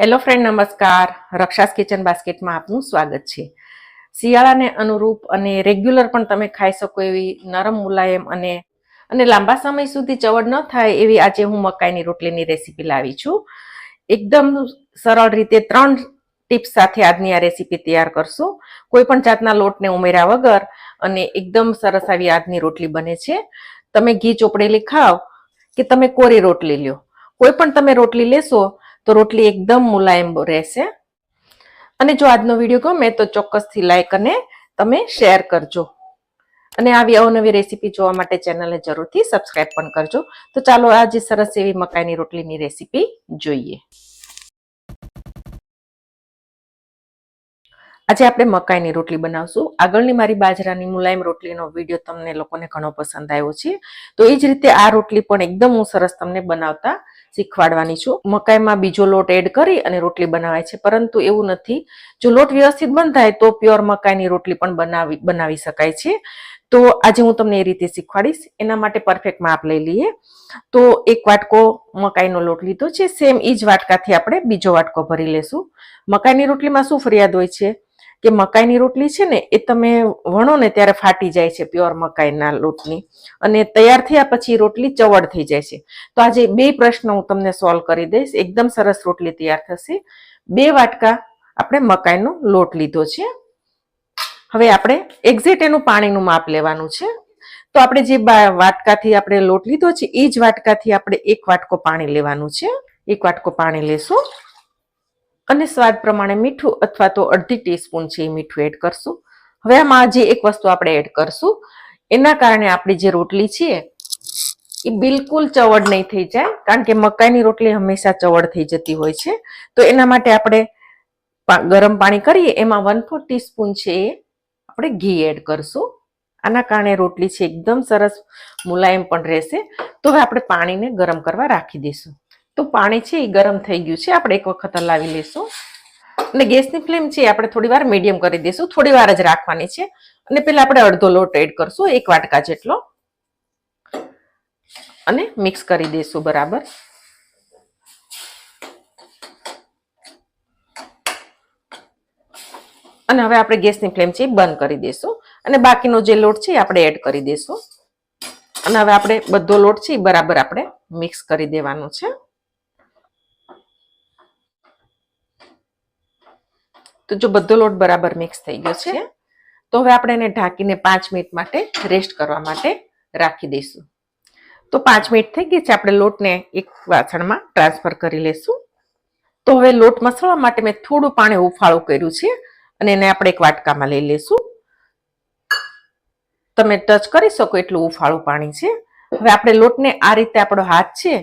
Hello friend નમસ્કાર. રક્ષાસ kitchen બાસ્કેટમાં આપનું સ્વાગત છે. શિયાળાને અનુરૂપ અને રેગ્યુલર પણ તમે ખાઈ શકો એવી નરમ મુલાયમ અને અને લાંબા સમય સુધી ચવડ ન થાય એવી આજે હું મકાઈની રોટલીની રેસીપી લાવી છું. એકદમ સરળ રીતે ત્રણ ટિપ્સ સાથે આજની આ રેસીપી તૈયાર કરશું. કોઈ પણ જાતના લોટને ઉમેર્યા વગર અને એકદમ સરસ આવી આજની રોટલી બને છે. તમે ઘી ચોપડેલી ખાવ કે તમે કોરી રોટલી લ્યો. કોઈ પણ તમે રોટલી લેશો તો રોટલી એકદમ મુલાયમ રહેશે. અને જો આજનો વીડિયો ગમે તો ચોક્કસથી લાઈક અને તમે શેર કરજો. અને આવી અવનવી રેસીપી જોવા માટે ચેનલને જરૂરથી સબસ્ક્રાઈબ પણ કરજો. તો ચાલો આજે સરસ એવી મકાઈની રોટલીની રેસીપી જોઈએ. આજે આપણે મકાઈની રોટલી બનાવશું. આગળની મારી બાજરાની મુલાયમ રોટલીનો વીડિયો તમને લોકોને ઘણો પસંદ આવ્યો છે. તો એ જ રીતે આ રોટલી પણ એકદમ હું સરસ તમને બનાવતા શીખવાડવાની છું. મકાઈમાં બીજો લોટ એડ કરી અને રોટલી બનાવાય છે. પરંતુ એવું નથી. જો લોટ વ્યવસ્થિત બંધાય તો પ્યોર મકાઈની રોટલી પણ બનાવી બનાવી શકાય છે. તો આજે હું તમને એ રીતે શીખવાડીશ. એના માટે પરફેક્ટ માપ લઈ લઈએ. તો એક વાટકો મકાઈનો લોટ લીધો છે. સેમ એ જ વાટકાથી આપણે બીજો વાટકો ભરી લેશું. મકાઈની રોટલીમાં શું ફરિયાદ હોય છે? કે મકાઈની રોટલી છે ને, એ તમે વણો ને ત્યારે ફાટી જાય છે પ્યોર મકાઈના લોટની. અને તૈયાર થયા પછી રોટલી ચવડ થઈ જાય છે. તો આજે બે પ્રશ્ન હું તમને સોલ્વ કરી દઈશ. એકદમ સરસ રોટલી તૈયાર થશે. બે વાટકા આપણે મકાઈનો લોટ લીધો છે. હવે આપણે એક્ઝેક્ટ એનું પાણીનું માપ લેવાનું છે. તો આપણે જે વાટકાથી આપણે લોટ લીધો છે, એ જ વાટકાથી આપણે એક વાટકો પાણી લેવાનું છે. એક વાટકો પાણી લેશું. અને સ્વાદ પ્રમાણે મીઠું અથવા તો અડધી ટીસ્પૂન છે એ મીઠું એડ કરશું. હવે આમાં જે એક વસ્તુ આપણે એડ કરશું, એના કારણે આપણી જે રોટલી છે, એ બિલકુલ ચવડ નહીં થઈ જાય, કારણ કે મકાઈની રોટલી હંમેશા ચવડ થઈ જતી હોય છે. તો એના માટે આપણે ગરમ પાણી કરીએ, એમાં વન ફોર ટીસ્પૂન છે એ આપણે ઘી એડ કરશું. આના કારણે રોટલી છે એકદમ સરસ મુલાયમ પણ રહેશે. તો હવે આપણે પાણીને ગરમ કરવા રાખી દઈશું. તો પાણી છે એ ગરમ થઈ ગયું છે. આપણે એક વખત હલાવી લઈશું અને ગેસની ફ્લેમ છે આપણે થોડી વાર મીડિયમ કરી દઈશું થોડી વાર જ રાખવાની છે. અને પેલા આપણે અડધો લોટ એડ કરશું, એક વાટકા જેટલો. અને મિક્સ કરી દઈશું બરાબર. અને હવે આપણે ગેસની ફ્લેમ છે બંધ કરી દઈશું અને બાકીનો જે લોટ છે આપણે એડ કરી દઈશું અને હવે આપણે બધો લોટ છે બરાબર આપણે મિક્સ કરી દેવાનો છે. તો જો બધો લોટ બરાબર મિક્સ થઈ ગયો છે તો હવે આપણે એને ઢાંકીને પાંચ મિનિટ માટે રેસ્ટ કરવા માટે રાખી દઈશું. તો પાંચ મિનિટ થઈ ગઈ છે આપણે લોટને એક વાસણમાં ટ્રાન્સફર કરી લેશું. તો હવે લોટ મસળવા માટે મેં થોડું પાણી ઉફાળું કર્યું છે અને એને આપણે એક વાટકામાં લઈ લેશું. તમે ટચ કરી શકો એટલું ઉફાળું પાણી છે. હવે આપણે લોટને આ રીતે આપણો હાથ છે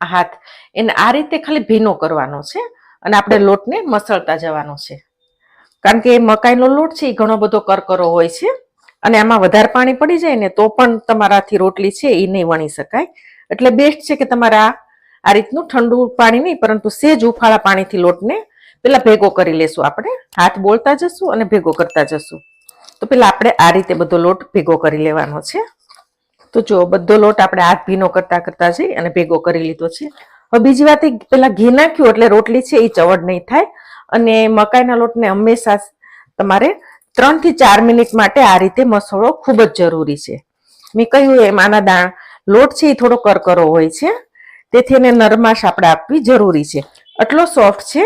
આ હાથ એને આ રીતે ખાલી ભીનો કરવાનો છે. અને આપણે લોટને મસળતા જવાનો છે. કારણ કે મકાઈનો લોટ છે, એ ઘણો બધો કરકરો હોય છે અને આમાં વધારે પાણી પડી જાય ને તો પણ તમારાથી રોટલી છે એ નહીં વણી શકાય. એટલે બેસ્ટ છે કે તમારા આ રીતનું ઠંડુ પાણી નહીં, પરંતુ સેજ ઉફાળા પાણીથી લોટને પેલા ભેગો કરી લેશું આપણે. હાથ બોલતા જશું અને ભેગો કરતા જશું. તો પેલા આપણે આ રીતે બધો લોટ ભેગો કરી લેવાનો છે. તો જો બધો લોટ આપણે હાથ ભીનો કરતા કરતા જઈ અને ભેગો કરી લીધો છે. હવે બીજી વાત એ પેલા ઘી નાખ્યું એટલે રોટલી છે એ ચવડ નહીં થાય. અને મકાઈના લોટને હંમેશા તમારે ત્રણથી ચાર મિનિટ માટે આ રીતે મસળો ખૂબ જ જરૂરી છે. મેં કહ્યું એમ આના દાણ લોટ છે એ થોડો કરકરો હોય છે. તેથી એને નરમાશ આપણે આપવી જરૂરી છે. આટલો સોફ્ટ છે,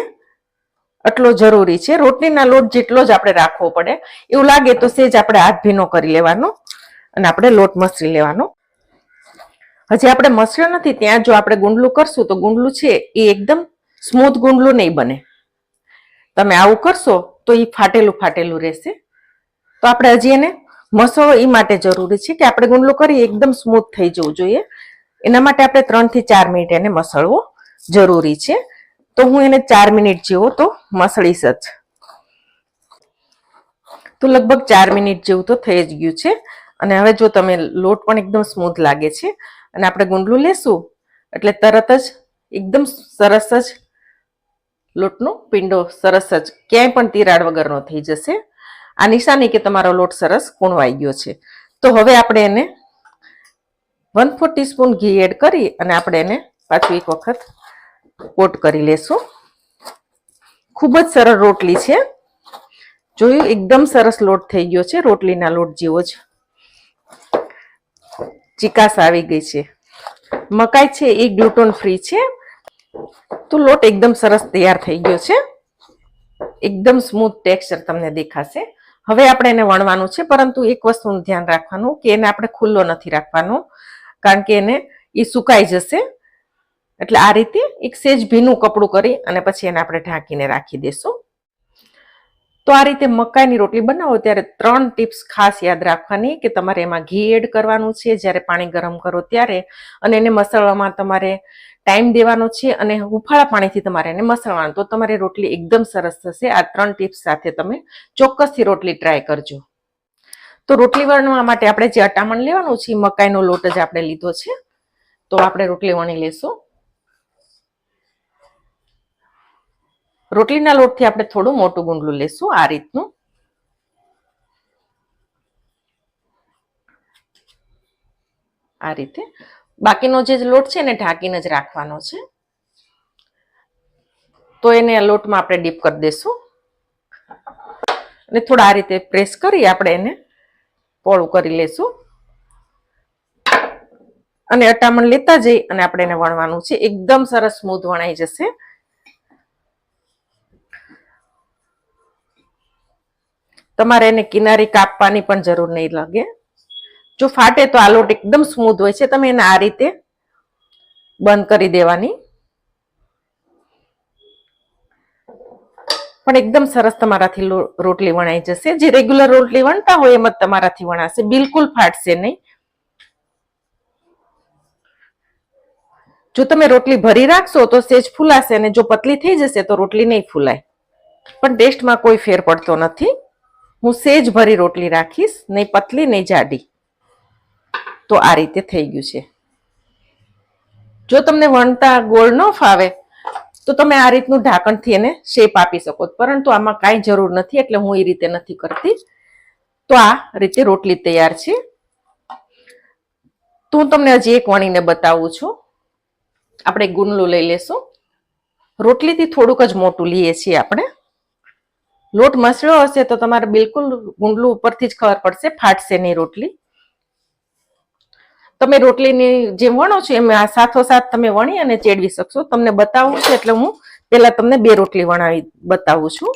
આટલો જરૂરી છે. રોટલીના લોટ જેટલો જ આપણે રાખવો પડે. એવું લાગે તો સેજ આપણે હાથ ભીનો કરી લેવાનો અને આપણે લોટ મસળી લેવાનો. હજી આપણે મસળ્યો નથી, ત્યાં જો આપણે ગુંડલું કરશું તો ગુંડલું છે એ એકદમ સ્મૂથ ગુંડલું નહીં બને. તમે આવું કરશો તો એ ફાટેલું ફાટેલું રહેશે. તો આપણે હજી એને મસળો એ માટે જરૂરી છે કે આપણે ગુંડલું કરી એકદમ સ્મૂથ થઈ જવું જોઈએ. એના માટે આપણે ત્રણથી ચાર મિનિટ એને મસળવો જરૂરી છે. તો હું એને ચાર મિનિટ જેવો તો મસળીશ જ. તો લગભગ ચાર મિનિટ જેવું તો થઈ જ ગયું છે. અને હવે જો તમે લોટ પણ એકદમ સ્મૂથ લાગે છે અને આપણે ગુંડલું લેશું. એટલે તરત જ, એકદમ સરસ જ લોટનો પિંડો સરસ જ, ક્યાંય પણ તિરાડ વગરનો થઈ જશે. આ નિશાની કે તમારો લોટ સરસ કૂણવાઈ ગયો છે. તો હવે આપણે એને વન ફોર ટીસ્પૂન ઘી એડ કરી અને આપણે એને પાછું એક વખત કોટ કરી લેશું. ખૂબ જ સરળ રોટલી છે. જોયું? એકદમ સરસ લોટ થઈ ગયો છે, રોટલીના લોટ જેવો જ. ચિકાસ આવી ગઈ છે. મકાઈ છે એ ગ્લુટોન ફ્રી છે. તો લોટ એકદમ સરસ તૈયાર થઈ ગયો છે. એકદમ સ્મૂથ ટેક્સચર તમને દેખાશે. હવે આપણે એને વણવાનું છે, પરંતુ એક વસ્તુનું ધ્યાન રાખવાનું કે એને આપણે ખુલ્લો નથી રાખવાનો, કારણ કે એને એ સુકાઈ જશે. એટલે આ રીતે એક સેજ ભીનું કપડું કરી અને પછી એને આપણે ઢાંકીને રાખી દેશું. તો આ રીતે મકાઈની રોટલી બનાવો ત્યારે ત્રણ ટિપ્સ ખાસ યાદ રાખવાની કે તમારે એમાં ઘી એડ કરવાનું છે, જ્યારે પાણી ગરમ કરો ત્યારે, અને એને મસળવામાં તમારે ટાઈમ દેવાનો છે અને હુફાળા પાણીથી તમારે એને મસળવાનું તો તમારી રોટલી એકદમ સરસ થશે. આ ત્રણ ટિપ્સ સાથે તમે ચોક્કસથી રોટલી ટ્રાય કરજો. તો રોટલી વણવા માટે આપણે જે અટામણ લેવાનું છે મકાઈનો લોટ જ આપણે લીધો છે. તો આપણે રોટલી વણી લેશું. રોટલીના લોટથી આપણે થોડું મોટું ગુંડલું લેશું આ રીતનું. આ રીતે. બાકીનો જે લોટ છે એને ઢાંકીને જ રાખવાનો છે. તો એને લોટમાં આપણે ડીપ કરી દેશું. અને થોડા આ રીતે પ્રેસ કરી આપણે એને પોળું કરી લેશું. અને અટામણ લેતા જઈ અને આપણે એને વણવાનું છે. એકદમ સરસ સ્મૂથ વણાઈ જશે. તમારે એને કિનારી કાપવાની પણ જરૂર નહીં લાગે. જો ફાટે તો આ લોટ એકદમ સ્મૂથ હોય છે, તમે એને આ રીતે બંધ કરી દેવાની. પણ એકદમ સરસ તમારાથી રોટલી વણાઈ જશે. જે રેગ્યુલર રોટલી વણતા હોય એમ જ તમારાથી વણાશે. બિલકુલ ફાટશે નહીં. જો તમે રોટલી ભરી રાખશો તો સેજ ફૂલાશે અને જો પતલી થઈ જશે તો રોટલી નહીં ફૂલાય. પણ ટેસ્ટમાં કોઈ ફેર પડતો નથી. હું સેજ ભરી રોટલી રાખીશ, નહીં પતલી, નહીં જાડી. તો આ રીતે થઈ ગયું છે. જો તમને વણતા ગોળ ન ફાવે, તો તમે આ રીતનું ઢાંકણથી એને શેપ આપી શકો પરંતુ આમાં કાંઈ જરૂર નથી, એટલે હું એ રીતે નથી કરતી. તો આ રીતે રોટલી તૈયાર છે. તો હું તમને હજી એક વણીને બતાવું છું. આપણે ગુંડલું લઈ લેશું. રોટલીથી થોડુંક જ મોટું લઈએ છીએ આપણે. લોટ મસળ્યો હશે તો તમારે બિલકુલ ગુંડલું ઉપરથી જ ખબર પડશે, ફાટશે નહીં રોટલી. તમે રોટલીની જે વણો છો, એમ આ સાથોસાથ તમે વણી અને ચેડવી શકશો. તમને બતાવવું છે એટલે હું પેલા તમને બે રોટલી વણાવી બતાવું છું.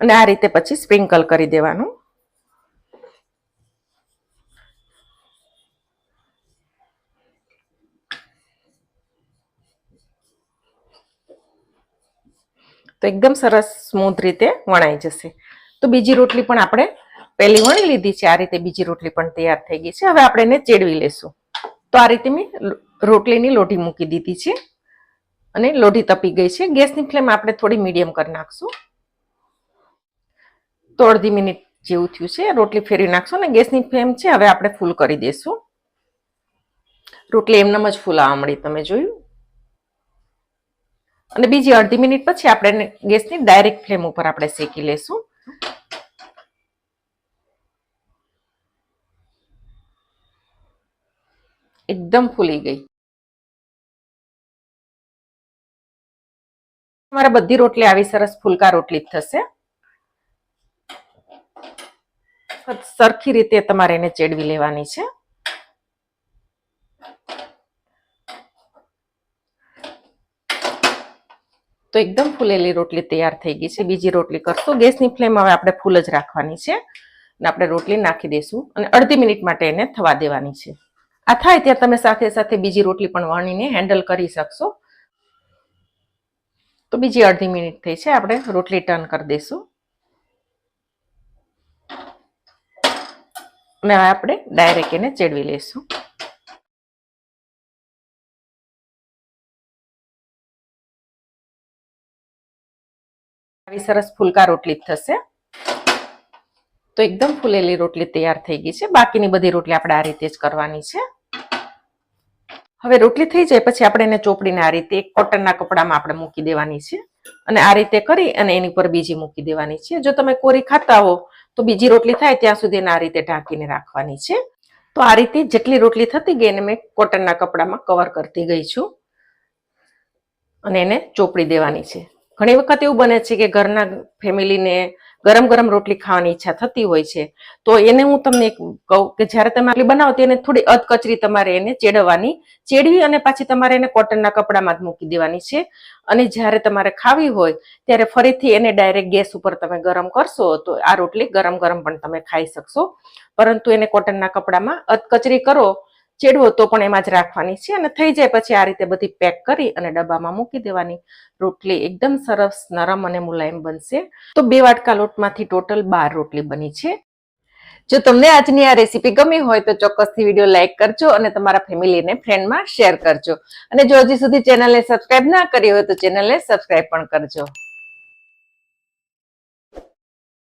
અને આ રીતે પછી સ્પ્રિંકલ કરી દેવાનું. તો એકદમ સરસ સ્મૂથ રીતે વણાઈ જશે. તો બીજી રોટલી પણ આપણે પહેલી વણી લીધી છે, આ રીતે બીજી રોટલી પણ તૈયાર થઈ ગઈ છે. હવે આપણે એને ચેડવી લેશું. તો આ રીતે મેં રોટલીની લોઢી મૂકી દીધી છે અને લોઢી તપી ગઈ છે. ગેસની ફ્લેમ આપણે થોડી મીડિયમ કરી નાખશું. તો અડધી મિનિટ જેવું થયું છે. રોટલી ફેરવી નાખશું અને ગેસની ફ્લેમ છે, હવે આપણે ફૂલ કરી દઈશું રોટલી એમનેમ જ ફૂલાવા મળી. તમે જોયું? અને બીજી અડધી મિનિટ પછી આપણે ગેસની ડાયરેક્ટ ફ્લેમ ઉપર આપણે શેકી લેશું. એકદમ ફૂલી ગઈ. તમારે બધી રોટલી આવી સરસ ફૂલકા રોટલી થશે. સરખી રીતે તમારે એને ચેડવી લેવાની છે. તો એકદમ ફૂલેલી રોટલી તૈયાર થઈ ગઈ છે. બીજી રોટલી કરશું. ગેસની ફ્લેમ હવે આપણે ફૂલ જ રાખવાની છે અને આપણે રોટલી નાખી દઈશું અને અડધી મિનિટ માટે એને થવા દેવાની છે. આ થાય ત્યાં તમે સાથે સાથે બીજી રોટલી પણ વણીને હેન્ડલ કરી શકશો. તો બીજી અડધી મિનિટ થઈ છે. આપણે રોટલી ટર્ન કરી દઈશું. અને આપણે ડાયરેક્ટ એને ચેડવી લઈશું. આવી સરસ ફૂલકા રોટલી થશે. તો એકદમ ફૂલેલી રોટલી તૈયાર થઈ ગઈ છે. બાકીની બધી રોટલી આપણે આ રીતે જ કરવાની છે. હવે રોટલી થઈ જાય પછી આપણે એને ચોપડીને આ રીતે કોટનના કપડામાં આપણે મૂકી દેવાની છે. અને આ રીતે કરી અને એની પર બીજી મૂકી દેવાની છે. જો તમે કોરી ખાતા હો, તો બીજી રોટલી થાય ત્યાં સુધી એને આ રીતે ઢાંકીને રાખવાની છે. તો આ રીતે જેટલી રોટલી થતી ગઈ એને મેં કોટનના કપડામાં કવર કરતી ગઈ છું. અને એને ચોપડી દેવાની છે. ઘણી વખત એવું બને છે કે ઘરના ફેમિલીને ગરમ ગરમ રોટલી ખાવાની ઈચ્છા થતી હોય છે. તો એને હું તમને કહું કે જ્યારે તમે રોટલી બનાવો તેને થોડી અધકચરી તમારે એને ચેડવાની ચેડવી અને પાછી તમારે એને કોટનના કપડામાં જ મૂકી દેવાની છે. અને જ્યારે તમારે ખાવી હોય ત્યારે ફરીથી એને ડાયરેક્ટ ગેસ ઉપર તમે ગરમ કરશો તો આ રોટલી ગરમ ગરમ પણ તમે ખાઈ શકશો. પરંતુ એને કોટનના કપડામાં અધકચરી કરો ચેડવો તો પણ એમાં જ રાખવાની છે અને થઈ જાય પછી આ રીતે બધી પેક કરી અને ડબ્બામાં મૂકી દેવાની. રોટલી એકદમ સરસ, નરમ અને મુલાયમ બનશે. તો બે વાટકા લોટમાંથી ટોટલ બાર રોટલી બની છે. જો તમને આજની આ રેસીપી ગમી હોય તો ચોક્કસથી વીડિયો લાઇક કરજો અને તમારા ફેમિલીને ફ્રેન્ડમાં શેર કરજો. અને જો હજી સુધી ચેનલને સબસ્ક્રાઇબ ના કરી હોય તો ચેનલને સબસ્ક્રાઇબ પણ કરજો.